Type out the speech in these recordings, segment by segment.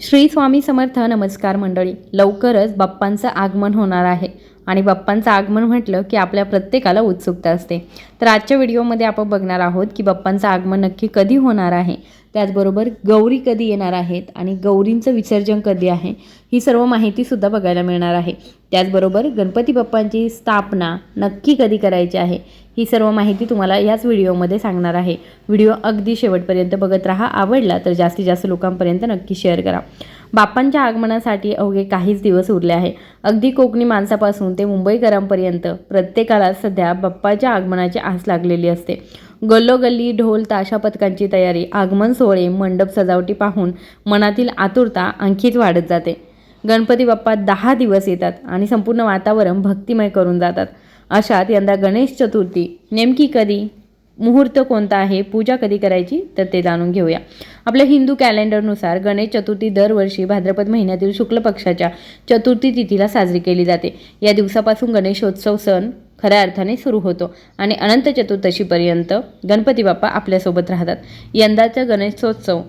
श्री स्वामी समर्थ नमस्कार मंडळी. लवकरच बाप्पांचं आगमन होणार आहे. आणि बाप्पांचं आगमन म्हटलं की आपल्या प्रत्येकाला उत्सुकता असते. तर आजच्या व्हिडिओमध्ये आपण बघणार आहोत की बाप्पांचं आगमन नक्की कधी होणार आहे. त्याचबरोबर गौरी कधी येणार आहेत आणि गौरींचं विसर्जन कधी आहे ही सर्व माहितीसुद्धा बघायला मिळणार आहे. त्याचबरोबर गणपती बाप्पांची स्थापना नक्की कधी करायची आहे ही सर्व माहिती तुम्हाला याच व्हिडिओमध्ये सांगणार आहे. व्हिडिओ अगदी शेवटपर्यंत बघत राहा. आवडला तर जास्तीत जास्त लोकांपर्यंत नक्की शेअर करा. बाप्पांच्या आगमनासाठी अवघे काहीच दिवस उरले आहे. अगदी कोकणी माणसापासून ते मुंबईकरांपर्यंत प्रत्येकाला सध्या बाप्पाच्या आगमनाची आस लागलेली असते. गल्लोगल्ली ढोल ताशा पथकांची तयारी आगमन सोहळे मंडप सजावटी पाहून मनातील आतुरता आणखीच वाढत जाते. गणपती बाप्पा दहा दिवस येतात आणि संपूर्ण वातावरण भक्तिमय करून जातात. अशात यंदा गणेश चतुर्थी नेमकी कधी? मुहूर्त कोणता आहे? पूजा कधी करायची? तर ते जाणून घेऊया. आपल्या हिंदू कॅलेंडरनुसार गणेश चतुर्थी दरवर्षी भाद्रपद महिन्यातील शुक्ल पक्षाच्या चतुर्थी तिथीला साजरी केली जाते. या दिवसापासून गणेशोत्सव सण खऱ्या अर्थाने सुरू होतो आणि अनंत चतुर्दशीपर्यंत गणपती बाप्पा आपल्यासोबत राहतात. यंदाचा गणेशोत्सव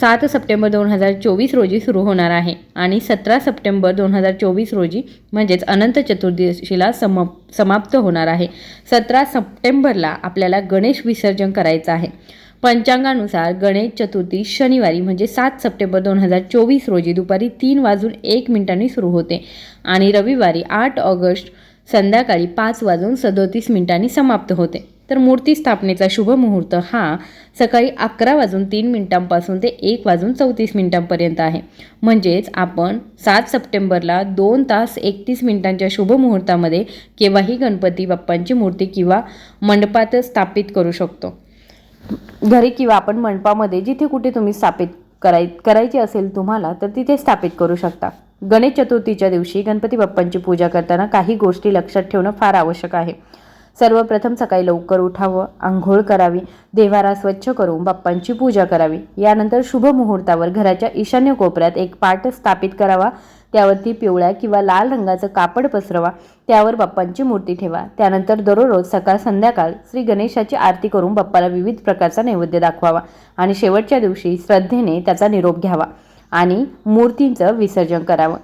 सात सप्टेंबर दोन हजार चोवीस रोजी सुरू होणार आहे आणि सतरा सप्टेंबर दोन हजार चोवीस रोजी म्हणजेच अनंत चतुर्दशीला सम समाप्त होणार आहे. सतरा सप्टेंबरला आपल्याला गणेश विसर्जन करायचं आहे. पंचांगानुसार गणेश चतुर्थी शनिवारी म्हणजे सात सप्टेंबर दोन हजार चोवीस रोजी दुपारी तीन वाजून एक मिनिटांनी सुरू होते आणि रविवारी आठ ऑगस्ट संध्याकाळी पाच वाजून सदोतीस मिनिटांनी समाप्त होते. तर मूर्ती स्थापनेचा शुभ मुहूर्त हा सकाळी अकरा वाजून तीन मिनिटांपासून ते एक वाजून चौतीस मिनिटांपर्यंत आहे. म्हणजेच आपण सात सप्टेंबरला दोन तास एकतीस मिनिटांच्या शुभ मुहूर्तामध्ये केव्हाही गणपती बाप्पांची मूर्ती किंवा मंडपात स्थापित करू शकतो. घरी किंवा आपण मंडपामध्ये जिथे कुठे तुम्ही स्थापित कराय करायची असेल तुम्हाला तर तिथे स्थापित करू शकता. गणेश चतुर्थीच्या दिवशी गणपती बाप्पांची पूजा करताना काही गोष्टी लक्षात ठेवणं फार आवश्यक आहे. सर्वप्रथम सकाळी लवकर उठावं आंघोळ करावी देवारा स्वच्छ करून बाप्पांची पूजा करावी. यानंतर शुभ मुहूर्तावर घराच्या ईशान्य कोपऱ्यात एक पाट स्थापित करावा. त्यावरती पिवळ्या किंवा लाल रंगाचं कापड पसरवा. त्यावर बाप्पांची मूर्ती ठेवा. त्यानंतर दररोज सकाळ संध्याकाळ श्री गणेशाची आरती करून बाप्पाला विविध प्रकारचा नैवेद्य दाखवावा आणि शेवटच्या दिवशी श्रद्धेने त्याचा निरोप घ्यावा आणि मूर्तींचं विसर्जन करावं.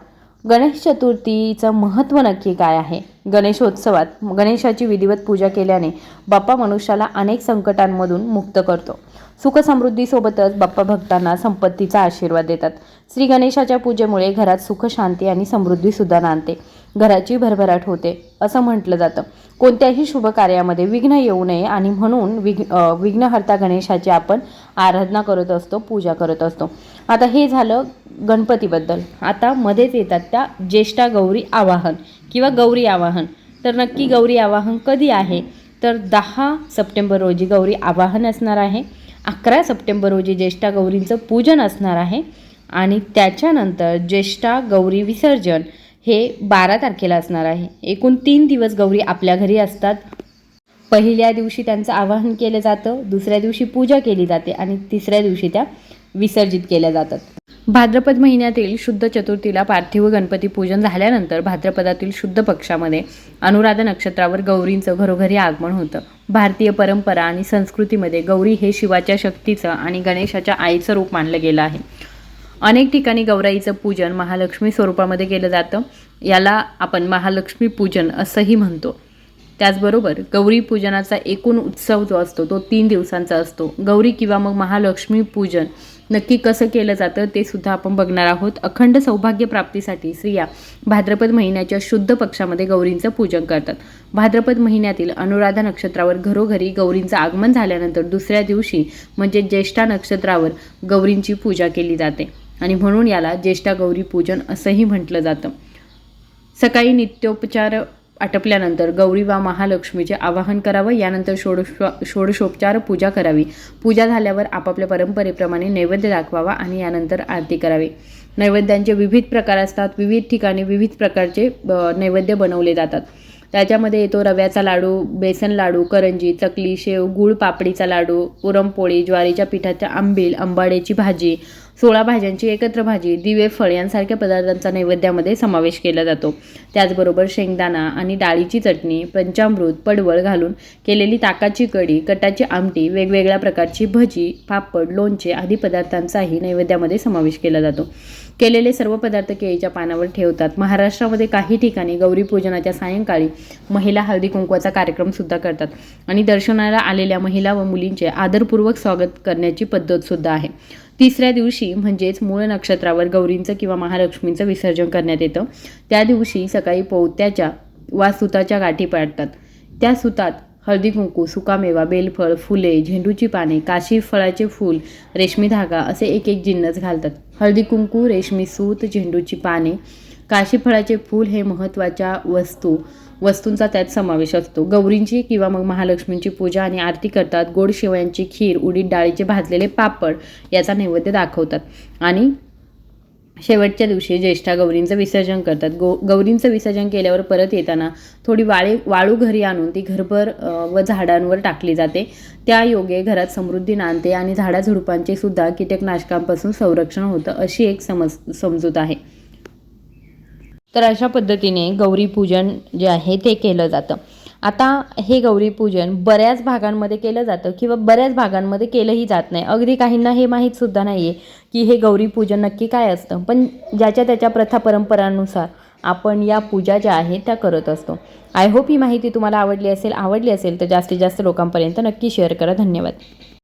गणेश चतुर्थीचं महत्त्व नक्की काय आहे? गणेशोत्सवात गणेशाची विधिवत पूजा केल्याने बाप्पा मनुष्याला अनेक संकटांमधून मुक्त करतो. सुखसमृद्धीसोबतच बाप्पा भक्तांना संपत्तीचा आशीर्वाद देतात. श्री गणेशाच्या पूजेमुळे घरात सुख शांती आणि समृद्धीसुद्धा नांदते घराची भरभराट होते असं म्हटलं जातं. कोणत्याही शुभ कार्यामध्ये विघ्न येऊ नये आणि म्हणून विघ्न विघ्नहर्ता गणेशाची आपण आराधना करत असतो पूजा करत असतो. आता हे झालं गणपतीबद्दल. आता मध्येच येतात त्या ज्येष्ठा गौरी आवाहन किंवा गौरी आवाहन. तर नक्की गौरी आवाहन कधी आहे? तर दहा सप्टेंबर रोजी गौरी आवाहन असणार आहे. अकरा सप्टेंबर रोजी ज्येष्ठा गौरींचं पूजन असणार आहे. आणि त्याच्यानंतर ज्येष्ठा गौरी विसर्जन हे बारा तारखेला असणार आहे. एकूण तीन दिवस गौरी आपल्या घरी असतात. पहिल्या दिवशी त्यांचं आवाहन केलं जातं दुसऱ्या दिवशी पूजा केली जाते आणि तिसऱ्या दिवशी त्या विसर्जित केल्या जातात. भाद्रपद महिन्यातील शुद्ध चतुर्थीला पार्थिव गणपती पूजन झाल्यानंतर भाद्रपदातील शुद्ध पक्षामध्ये अनुराधा नक्षत्रावर गौरींचं घरोघरी आगमन होतं. भारतीय परंपरा आणि संस्कृतीमध्ये गौरी हे शिवाच्या शक्तीचं आणि गणेशाच्या आईचं रूप मानलं गेलं आहे. अनेक ठिकाणी गौराईचं पूजन महालक्ष्मी स्वरूपामध्ये केलं जातं. याला आपण महालक्ष्मी पूजन असंही म्हणतो. त्याचबरोबर गौरी पूजनाचा एकूण उत्सव जो असतो तो तीन दिवसांचा असतो. गौरी किंवा मग महालक्ष्मी पूजन नक्की कसं केलं जातं ते सुद्धा आपण बघणार आहोत. अखंड सौभाग्य प्राप्तीसाठी स्त्रिया भाद्रपद महिन्याच्या शुद्ध पक्षामध्ये गौरींचं पूजन करतात. भाद्रपद महिन्यातील अनुराधा नक्षत्रावर घरोघरी गौरींचं आगमन झाल्यानंतर दुसऱ्या दिवशी म्हणजे ज्येष्ठा नक्षत्रावर गौरींची पूजा केली जाते आणि म्हणून याला ज्येष्ठा गौरी पूजन असंही म्हटलं जातं. सकाळी नित्योपचार आटपल्यानंतर गौरी वा महालक्ष्मीचे आवाहन करावं यानंतर षोडश षोडशोपचार पूजा करावी. पूजा झाल्यावर आपापल्या परंपरेप्रमाणे नैवेद्य दाखवावा आणि यानंतर आरती करावी. नैवेद्यांचे विविध प्रकार असतात. विविध ठिकाणी विविध प्रकारचे नैवेद्य बनवले जातात. त्याच्यामध्ये येतो रव्याचा लाडू बेसन लाडू करंजी चकली शेव गुळ पापडीचा लाडू पुरणपोळी ज्वारीच्या पिठाच्या आंबील आंबाड्याची भाजी सोळा भाज्यांची एकत्र भाजी दिवे फळ यांसारख्या पदार्थांचा नैवेद्यामध्ये समावेश केला जातो. त्याचबरोबर शेंगदाणा आणि डाळीची चटणी पंचामृत पडवळ घालून केलेली ताकाची कढी कटाची आमटी वेगवेगळ्या प्रकारची भजी पापड लोणचे आदी पदार्थांचाही नैवेद्यामध्ये समावेश केला जातो. केलेले सर्व पदार्थ केळीच्या पानावर ठेवतात. महाराष्ट्रामध्ये काही ठिकाणी गौरी पूजनाच्या सायंकाळी महिला हळदी कुंकवाचा कार्यक्रम सुद्धा करतात आणि दर्शनाला आलेल्या महिला व मुलींचे आदरपूर्वक स्वागत करण्याची पद्धत सुद्धा आहे. तिसऱ्या दिवशी म्हणजेच मूळ नक्षत्रावर गौरींचं किंवा महालक्ष्मींचं विसर्जन करण्यात येतं. त्या दिवशी सकाळी पोवत्याच्या वा सुताच्या गाठी पाडतात. त्या सुतात हळदी कुंकू सुकामेवा बेलफळ फुले झेंडूची पाने काशी फळाचे फूल रेशमी धागा असे एक एक जिन्नस घालतात. हळदी कुंकू रेशमी सूत झेंडूची पाने काशी फळाचे फूल हे महत्त्वाच्या वस्तू वस्तूंचा त्यात समावेश असतो. गौरींची किंवा मग महालक्ष्मींची पूजा आणि आरती करतात. गोड शेवयांची खीर उडीद डाळीचे भाजलेले पापड याचा नैवेद्य दाखवतात. आणि शेवटच्या दिवशी ज्येष्ठा गौरींचं विसर्जन करतात. गो गौरींचं विसर्जन केल्यावर परत येताना थोडी वाळे वाळू घरी आणून ती घरभर व झाडांवर टाकली जाते. त्या योगे घरात समृद्धी नांदते आणि झाडाझुडपांचे सुद्धा कीटकनाशकांपासून संरक्षण होतं अशी एक समज समजूत आहे. तर अशा पद्धतीने गौरी पूजन जे आहे ते केलं जातं. आता हे गौरीपूजन बऱ्याच भागांमध्ये केलं जातं किंवा बऱ्याच भागांमध्ये केलंही जात नाही. अगदी काहींना हे माहीतसुद्धा नाही आहे की हे गौरीपूजन नक्की काय असतं. पण ज्याच्या त्याच्या प्रथा परंपरांनुसार आपण या पूजा ज्या आहेत त्या करत असतो. आय होप ही माहिती तुम्हाला आवडली असेल आवडली असेल तर जास्तीत जास्त लोकांपर्यंत नक्की शेअर करा. धन्यवाद.